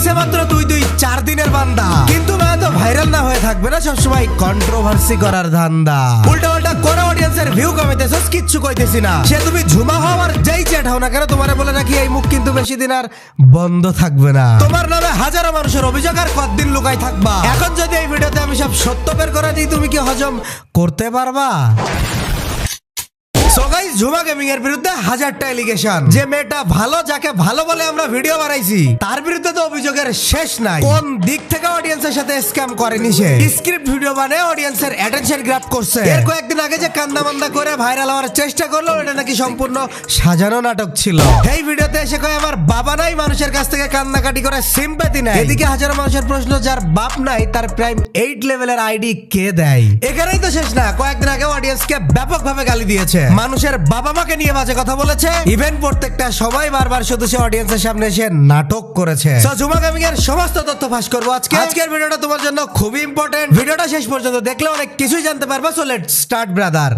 আইসে মাত্র দুই দুই চার দিনের বান্দা। কিন্তু না তো ভাইরাল না হয়ে থাকবে না, সবসময় কন্ট্রোভার্সি করার ধান্দা। উল্টা উল্টা করে অডিয়েন্সের ভিউ কমাইতেছস কিচ্ছু কইতেছি না। সে তুমি ঝুমা হও আর যেই চ্যাট হও না কেন, তোমারে বলে রাখি এই মুখ কিন্তু বেশি দিন আর বন্ধ থাকবে না। তোমার নামে হাজারো মানুষের অভিযোগ আর কতদিন লুকাই থাকবা? এখন যদি এই ভিডিওতে আমি সব সত্য বের করে দিই, তুমি কি হজম করতে পারবা? ঝুমা গেমিং এর বিরুদ্ধে হাজারটা এলিগেশন যে মেয়েটা ভালো, যাকে ভালো বলে আমরা ভিডিও বানাইছি, তার বিরুদ্ধে তো অভিযোগের শেষ নাই। কোন দিক থেকে অডিয়েন্সের সাথে স্ক্যাম করেনি সে? স্ক্রিপ্ট ভিডিও বানিয়ে অডিয়েন্সের অ্যাটেনশন গ্র্যাব করছে। এর কয়েকদিন আগে যে কান্দা মান্দা করে ভাইরাল হওয়ার চেষ্টা করল এটা নাকি সম্পূর্ণ সাজানো নাটক ছিল। এই ভিডিওতে এসে কয়, আমার বাবা নাই, মানুষের কাছ থেকে কান্নাকাটি করে সিম্পাতি নাই। এদিকে হাজারো মানুষের প্রশ্ন, যার বাপ নাই, তার প্রাইম এইট লেভেলের আইডি কে দেয়? এখানেই তো শেষ না। কয়েকদিন আগে অডিয়েন্সকে ব্যাপকভাবে গালি দিয়েছে। মানুষের বাবা মাকে নিয়ে বাজে কথা বলেছে। ইভেন প্রত্যেকটা সবাই বারবার শুধু সে অডিয়েন্সের সামনে এসে নাটক করেছে। সো জুমা গেমিং এর সমস্ত তথ্য ফাঁস করব আজকে। আজকের ভিডিওটা তোমার জন্য খুবই ইম্পর্টেন্ট ভিডিওটা শেষ পর্যন্ত দেখলে অনেক কিছুই জানতে পারবা। So let start brother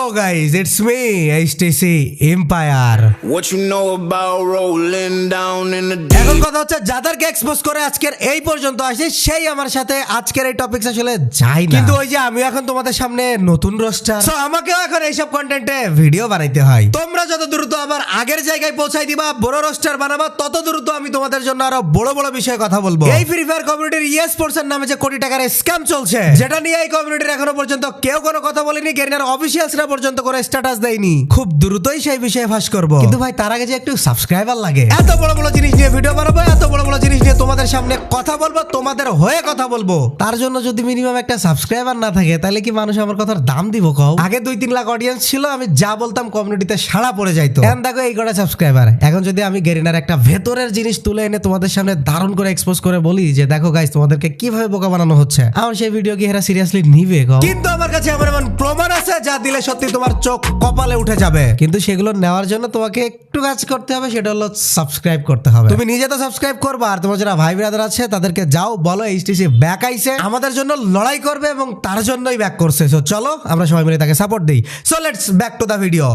Guys, it's me, HTC Empire. What you know about rolling down in the deep. এখন? কথা হচ্ছে যাদেরকে এক্সপোজ করে আজকের এই পর্যন্ত আসে সেই আমার সাথে আজকের এই টপিকস আসলে যাই না কিন্তু ওই যে আমি এখন তোমাদের সামনে নতুন রোস্টার সো আমাকেও এখন এইসব কন্টেন্টে ভিডিও বানাইতে হয় তোমরা যত দ্রুত আবার আগের জায়গায় পৌঁছাই দিবা বড় রোস্টার বানাবা তত দ্রুত আমি তোমাদের জন্য আরও বড় বড় বিষয়ে কথা বলব এই ফ্রি ফায়ার কমিউনিটির ইয়ে স্পোর্টস এর নামে যে কোটি টাকার স্ক্যাম চলছে যেটা নিয়ে এই কমিউনিটির এখনও পর্যন্ত কেউ কোনো কথা বলেনি গেরিনার অফিসিয়ালসরা পর্যন্ত করে স্ট্যাটাস দেয়নি। খুব দ্রুতই সেই বিষয়ে ফাঁস করব। কিন্তু ভাই, তার আগে যে একটু সাবস্ক্রাইবার লাগে। এত বড় বড় জিনিস নিয়ে ভিডিও বানাবো, এত বড় বড় জিনিস নিয়ে তোমাদের সামনে কথা বলব, তোমাদের হয়ে কথা বলব। তার জন্য যদি মিনিমাম একটা সাবস্ক্রাইবার না থাকে, তাহলে কি মানুষ আমার কথার দাম দিব কও? আগে দুই তিন লাখ অডিয়েন্স ছিল, আমি যা বলতাম কমিউনিটিতে সাড়া পড়ে যাইতো। এখন দেখো এই কটা সাবস্ক্রাইবার এখন যদি আমি গেরিনার একটা ভেতরের জিনিস তুলে এনে তোমাদের সামনে দারুণ করে এক্সপোজ করে বলি যে, দেখো গাইস তোমাদেরকে কীভাবে বোকা বানানো হচ্ছে? আমার সেই ভিডিও কি এরা সিরিয়াসলি নিবে কিন্তু আমার কাছে আমার এমন প্রমাণ আছে, যা দিলে সত্যি তোমার চোখ কপালে উঠে যাবে। কিন্তু সেগুলো নেওয়ার জন্য তোমাকে একটু কাজ করতে হবে সেটা হলো সাবস্ক্রাইব করতে হবে। তুমি নিজে তো সাবস্ক্রাইব করবে আর তোমার যারা ভাই ব্রাদার আছে তাদেরকে যাও বলো এইচটিসি ব্যাক আইছে। আমাদের জন্য লড়াই করবে এবং তার জন্যই ব্যাক করছে। সো চলো আমরা সবাই মিলে তাকে সাপোর্ট দিই। So let's back to the video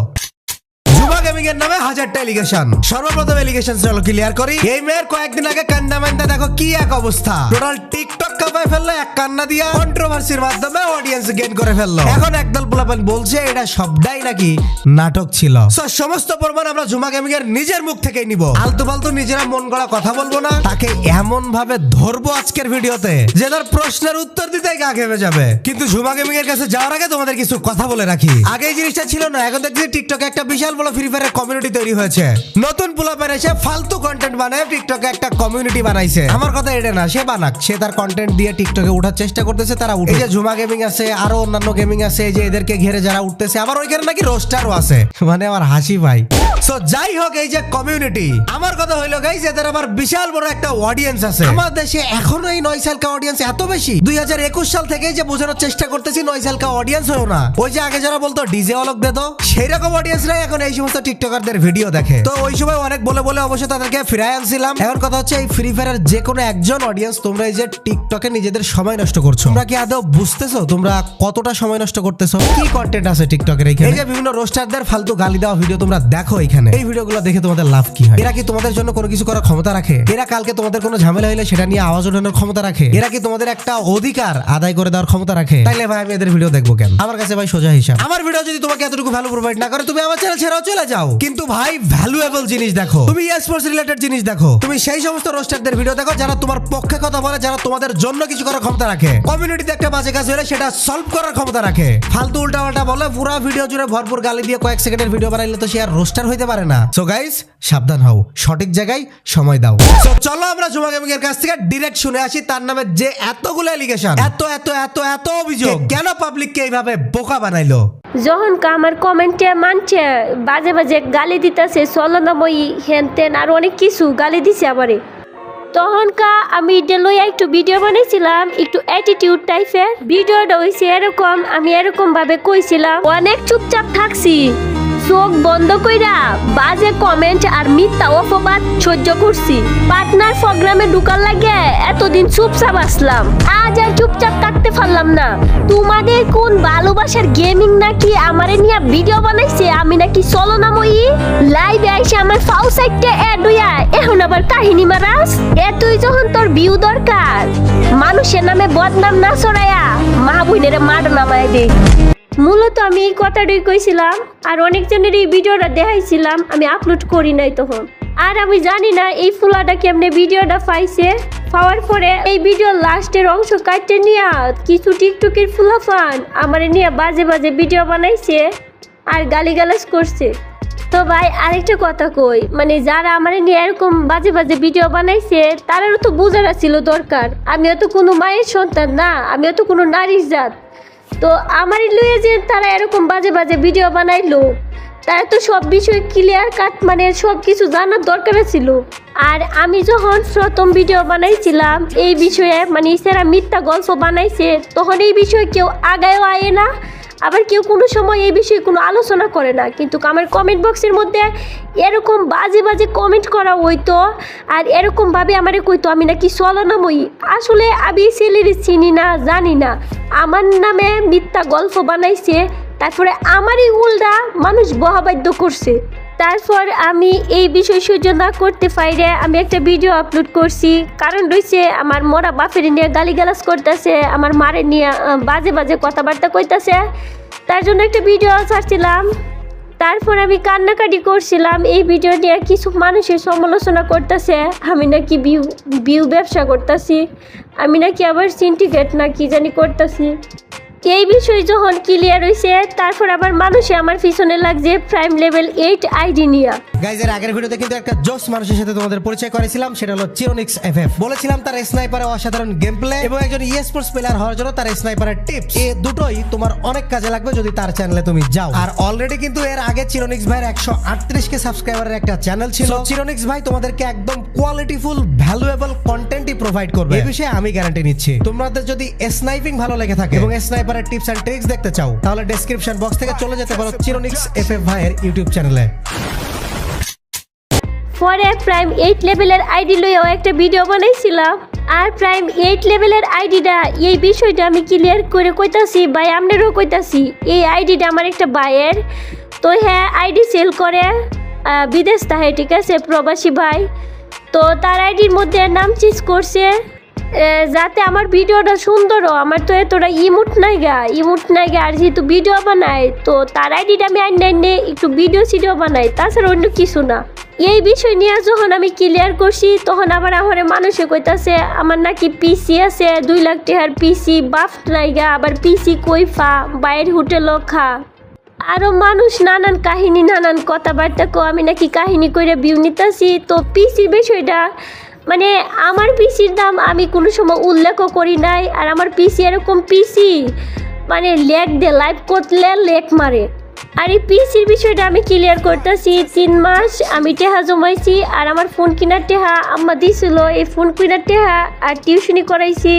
নিজের মুখ থেকে নিব। আলতু ফালতু নিজেরা মন গড়া কথা বলব না। তাকে এমন ভাবে ধরবো আজকের ভিডিওতে, যে তার প্রশ্নের উত্তর দিতে গা ঘেমে যাবে। কিন্তু ঝুমা গেমিং এর কাছে যাওয়ার আগে তোমাদের কিছু কথা বলে রাখি। আগে জিনিসটা ছিল না, এখন দেখছি টিকটকে একটা বিশাল বড় ফ্রি ফায়ারের কমিউনিটি তৈরি হয়েছে। নতুন পোলাপের এসে ফালতু কন্টেন্ট বানায় টিকটকে একটা কমিউনিটি বানাইছে। আমার কথা এটা না, সে বানাক। সে তার কন্টেন্ট দিয়ে টিকটকে উঠার চেষ্টা করতেছে, তারা উঠে যে ঝুমা গেমিং আছে, আরও অন্যান্য গেমিং আছে যে এদেরকে ঘিরে যারা উঠতেছে, আবার ওইখানে নাকি রোস্টারও আছে। মানে আমার হাসি ভাই। সো যাই হোক, এই যে কমিউনিটি আমার কথা হইল গাইজ এদের আবার বিশাল বড় একটা অডিয়েন্স আছে। আমার দেশে এখনও এই নয় সালকা অডিয়েন্স এত বেশি। দুই হাজার একুশ সাল থেকে যে বোঝানোর চেষ্টা করতেছি, নয় সালকা অডিয়েন্স হলো না। ওই যে আগে যারা বলতো ডিজে অলক দে তো সেই রকম অডিয়েন্সরাই এখন এই সমস্ত টিকটকারদের ভিডিও দেখে। তো ওই সময় অনেক বলে বলে অবশ্য তাদেরকে ফিরাই আনছিলাম। এখন কথা হচ্ছে এই ফ্রি ফায়ারের যে কোনো একজন অডিয়েন্স তোমরা এই যে টিকটকে নিজেদের সময় নষ্ট করছ। তোমরা কি আদৌ বুঝতেছো তোমরা কতটা সময় নষ্ট করতেছো? কি কন্টেন্ট আছে টিকটকের এইখানে এই যে বিভিন্ন রোস্টারদের ফালতু গালি দেওয়া ভিডিও তোমরা দেখো এখানে। এই ভিডিওগুলো দেখে তোমাদের লাভ কি হয়? এরা কি তোমাদের জন্য কোনো কিছু করার ক্ষমতা রাখে? এরা কালকে তোমাদের কোনো ঝামেলা হলে সেটা নিয়ে আওয়াজ ওঠানোর ক্ষমতা রাখে? এরা কি তোমাদের একটা অধিকার আদায় করে দেওয়ার ক্ষমতা রাখে? তাইলে ভাই, আমি এদের ভিডিও দেখব কেন? আমার কাছে ভাই সোজা হিসাব। আমার ভিডিও যদি তোমাকে এতটুকু ভ্যালু প্রোভাইড না করে, তুমি আমার চ্যানেল ছেড়েও চলে যাও। কিন্তু ভাই ভ্যালুয়েবল জিনিস দেখো। তুমি স্পোর্টস রিলেটেড জিনিস দেখো। তুমি সেই সমস্ত রোস্টারদের ভিডিও দেখো যারা তোমার পক্ষে কথা বলে যারা তোমাদের জন্য কিছু করার ক্ষমতা রাখে। কমিউনিটিতে একটা বাজে কাজ হলে সেটা সলভ করার ক্ষমতা রাখে। ফালতু উল্টা পাল্টা বলে পুরো ভিডিও জুড়ে ভরপুর গালি দিয়ে কয়েক সেকেন্ডের ভিডিও বানাইলে তো সে আর রোস্টার হইতে পারে না। সো গাইস সাবধান হও। সঠিক জায়গায় সময় দাও। So, চলো আমরা জুমা গেমিং এর কাছ থেকে ডিরেক্ট শুনে আসি তার নামে যে এতগুলো এলিগেশন এত এত এত এত অভিযোগ। কেন পাবলিককে এইভাবে বোকা বানাইলো? যখন আমার কমেন্টে মানছে, বাজে বাজে গালি দিতেছে চলনাময়ী হেন তেন আর অনেক কিছু গালি দিছে আমারে। তখন কা আমি লইয়া একটু ভিডিও বানাইছিলাম, একটু অ্যাটিটিউড টাইপের ভিডিওটা হয়েছে এরকম, আমি এরকমভাবে কইছিলাম, অনেক চুপচাপ থাকছি। চোখ বন্ধ কইরা বাজে কমেন্ট আর মিথ্যা অপবাদ সহ্য করছি। পার্টনার প্রোগ্রামে ঢুকার লাগে এতদিন চুপচাপ আসলাম। আজ আর চুপচাপ থাকতে পারলাম না। তোমাদের কোন ভালোবাসার গেমিং নাকি আমারে নিয়ে ভিডিও বানাইছে? আমি নাকি চলো না মই? লাইভে আইসে আমার ফাউ সাইডটা অ্যাড হইয়া এখন আবার কাহিনী মারাস? এতই যখন তোর ভিউ দরকার। মানুষের নামে বদনাম না ছড়ায়া মা বোনেরে মাড নামায় দে মূলত আমি এই কথাটাই কইছিলাম, আর অনেকজনের এই ভিডিওটা দেখাইছিলাম, আমি আপলোড করি নাই তখন। আর আমি জানি না এই ফুলাটা কেমনে ভিডিওটা পাইছে। পাওয়ার পরে এই ভিডিওর লাস্টের অংশ কাটতে নিয়ে কিছু টিকটকের ফুলাফান আমার নিয়ে বাজে বাজে ভিডিও বানাইছে আর গালিগালাজ করছে। তো ভাই, আরেকটা কথা কই মানে যারা আমার নিয়ে এরকম বাজে বাজে ভিডিও বানাইছে তারারও তো বোঝার ছিল দরকার। আমিও তো কোনো মায়ের সন্তান না, আমিও তো কোনো নারীর জাত। তো আমার লুয়ে যে তারা এরকম বাজে বাজে ভিডিও বানাইলো, তারা তো সব বিষয়ে ক্লিয়ার কাট মানে সব কিছু জানার দরকার ছিল। আর আমি যখন প্রথম ভিডিও বানাইছিলাম, এই বিষয়ে মানে সেরা মিথ্যা গল্প বানাইছে, তখন এই বিষয়ে কেউ আগায়ও আয়ে না। আবার কেউ কোনো সময় এই বিষয়ে কোনো আলোচনা করে না। কিন্তু আমার কমেন্ট বক্সের মধ্যে এরকম বাজে বাজে কমেন্ট করা হইতো আর এরকমভাবে আমারে কইতো, আমি নাকি চলনাময়ী। আসলে আমি ছেলের চিনি না, জানি না। আমার নামে মিথ্যা গল্প বানাইছে, তারপরে আমারই উল্টা মানুষ বহাবাদ্য করছে। তারপর আমি এই বিষয় সহ্য না করতে পাইরে আমি একটা ভিডিও আপলোড করছি। কারণ রয়েছে আমার মরা বাপের নিয়ে গালিগালাজ করতেছে, আমার মারে নিয়ে বাজে বাজে কথাবার্তা কইতাছে। তার জন্য একটা ভিডিও ছাড়ছিলাম। তারপর আমি কান্নাকাটি করছিলাম। এই ভিডিও নিয়ে কিছু মানুষের সমালোচনা করতেছে। আমি নাকি বিউ বিউ ব্যবসা করতেছি। আমি নাকি আবার সিন্ডিকেট না কি জানি করতেছি। এই বিষয় যখন ক্লিয়ার হয়েছে তারপর আবার মানুষে আমার পিছনে লাগছে প্রাইম লেভেল এইট আইডি নিয়া। গাইজের আগের ভিডিওতে কিন্তু একটা জোস মানুষের সাথে তোমাদের পরিচয় করেছিলাম, সেটা হলো চিরোনিক্স এফএফ বলেছিলাম তার স্নাইপারে অসাধারণ গেম প্লে এবং একজন ই স্পোর্টস প্লেয়ার হওয়ার জন্য তার স্নাইপারের টিপস এই দুটোই তোমার অনেক কাজে লাগবে যদি তার চ্যানেলে তুমি যাও। আর অলরেডি কিন্তু এর আগে চিরোনিক্স ভাইয়ের একশো আটত্রিশ কে সাবস্ক্রাইবারের একটা চ্যানেল ছিল। চিরোনিক্স ভাই তোমাদেরকে একদম কোয়ালিটিফুল ভ্যালুয়েবল কন্টেন্টই প্রোভাইড করবে। এই বিষয়ে আমি গ্যারান্টি নিচ্ছি। তোমাদের যদি স্নাইপিং ভালো লেগে থাকে এবং স্নাইপারের টিপস এন্ড ট্রিক্স দেখতে চাও, তাহলে ডেসক্রিপশন বক্স থেকে চলে যেতে পারো চিরোনিক্স এফএফ ভাইয়ের ইউটিউব চ্যানেলে পরে প্রাইম এইট লেভেলের আইডি লইয়াও একটা ভিডিও বানাইছিলাম। আর প্রাইম এইট লেভেলের আইডিটা, এই বিষয়টা আমি ক্লিয়ার করে কইতাছি ভাই আপনারও কইতাছি, এই আইডিটা আমার একটা ভাইয়ের তো হ্যাঁ আইডি সেল করে বিদেশ তাহে, ঠিক আছে, প্রবাসী ভাই। তো তার আইডির মধ্যে নাম চেঞ্জ করছে যাতে আমার ভিডিওটা সুন্দরও আমার তো এতটা ইমুট নাই গা, ইমুট নাই গা, আর যেহেতু ভিডিও বানাই তো তার আইডিটা আমি আইনে একটু ভিডিও সিডিও বানাই, তাছাড়া অন্য কিছু না। এই বিষয় নিয়ে যখন আমি ক্লিয়ার করছি, তখন আবার আমার মানুষে কইতাছে, আমার নাকি পিসি আছে, দুই লাখ টাকার পিসি বাফ নাইগা আবার পিসি কইফা বাইরের হোটেলও খা। আরও মানুষ নানান কাহিনী, নানান কথাবার্তা কো আমি নাকি কাহিনী করে বিউ নিতেছি। তো পিসির বিষয়টা মানে আমার পিসির দাম আমি কোনো সময় উল্লেখও করি নাই, আর আমার পিসি এরকম পিসি মানে লেগ দে লাইভ করলে লেগ মারে। আর এই পিসির বিষয়টা আমি ক্লিয়ার করতেছি। তিন মাস আমি টেহা জমাইছি আর আমার ফোন কেনার টেহা আম্মা দিছিল। এই ফোন কেনার টেহা আর টিউশনি করাইছি।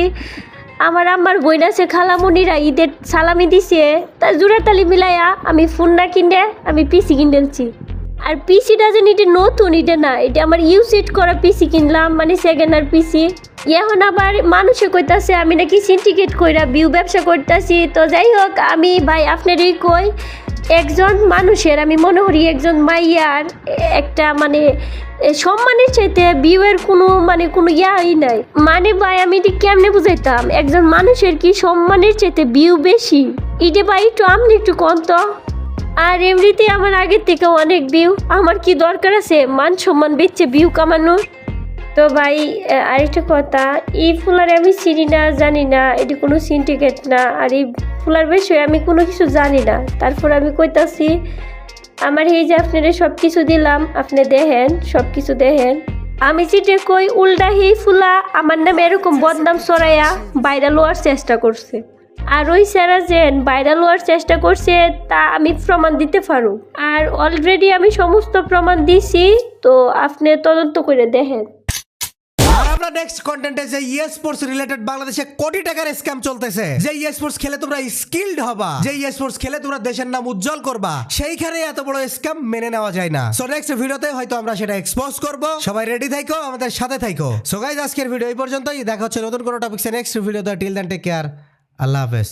আমার আম্মার বইন আছে খালামণিরা ঈদের সালামি দিছে। তা জোড়াতালি মিলাইয়া আমি ফোন না কিনে আমি পিসি কিনেছি আর পিসিটা যেন এটা নতুন, এটা না, এটা আমার ইউসেট করা পিসি কিনলাম মানে সেকেন্ড আর পিসি এখন আবার মানুষে কইতাছে, আমি নাকি সিন্ডিকেট কইরা বিউ ব্যবসা করতেছি। তো যাই হোক, আমি ভাই, আপনারই কই একজন মানুষের, আমি মনে করি একজন মাইয়ার একটা মানে সম্মানের চাইতে বিউয়ের কোনো মানে কোনো ইয়াই নাই। মানে ভাই, আমি এটি কেমনে বুঝাইতাম, একজন মানুষের কি সম্মানের চাইতে বিউ বেশি? ইটে ভাই, একটু আপনি একটু কন্ত আর এমনিতে আমার আগের থেকে অনেক ভিউ আমার কি দরকার আছে? মান সম্মান বেচছে ভিউ কামানোর? তো ভাই আরেকটা কথা, এই ফুলার আমি চিনি না, জানি না, এটি কোনো সিন্ডিকেট না, আর এই ফুলার বিষয়ে আমি কোনো কিছু জানি না। তারপর আমি কইতাছি, আমার এই যে আপনারা সব কিছু দিলাম, আপনি দেখেন সব কিছু দেখেন। আমি যেটা কই, উল্টা হি ফুলা আমার নামে এরকম বদনাম সরাইয়া বাইরে লোয়ার চেষ্টা করছে। আর ওই স্যারা যে ভাইরাল হওয়ার চেষ্টা করছে, তা আমি প্রমাণ দিতে পারো। আর অলরেডি আমি সমস্ত প্রমাণ দিছি, তো আপনি তদন্ত করে দেখেন। আমরা নেক্সট কন্টেন্টে যে রিলেটেড বাংলাদেশে কোটি টাকার স্ক্যাম চলতেছে, যে খেলে তোমরা হবা, যে খেলে তোমরা দেশের নাম উজ্জ্বল করবা, সেইখানে এত বড় স্ক্যাম মেনে নেওয়া যায় না। সো নেক্সট ভিডিওতে হয়তো আমরা সেটা এক্সপোজ করব। সবাই রেডি থাইকো, আমাদের সাথে থাইকো। সো গাইজ আজকের ভিডিও এই পর্যন্তই। দেখা হচ্ছে নতুন কোনো টপিক্সে নেক্সট ভিডিওতে till then take care Allah হাফেজ।